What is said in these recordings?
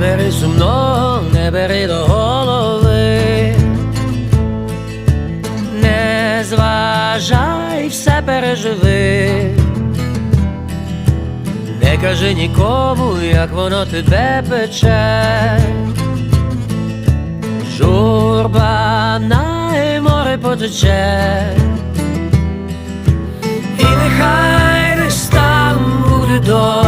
далі сумно не бери до голови, не зважай, все переживи. Не кажи нікому, як воно тебе пече. Журба на море потече, і нехай десь там буде дощ,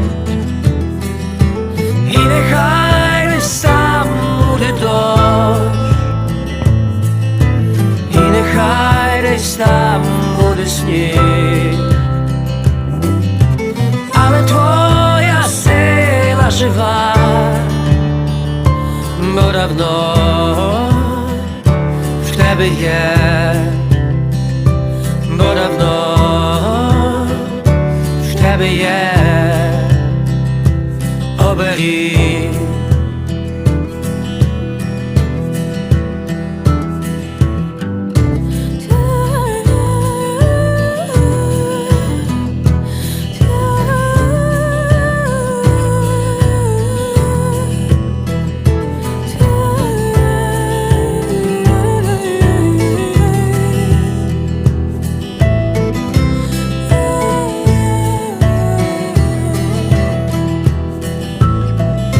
Десь там буде сніг, але твоя сила жива, бо давно в тебе є, бо давно в тебе є.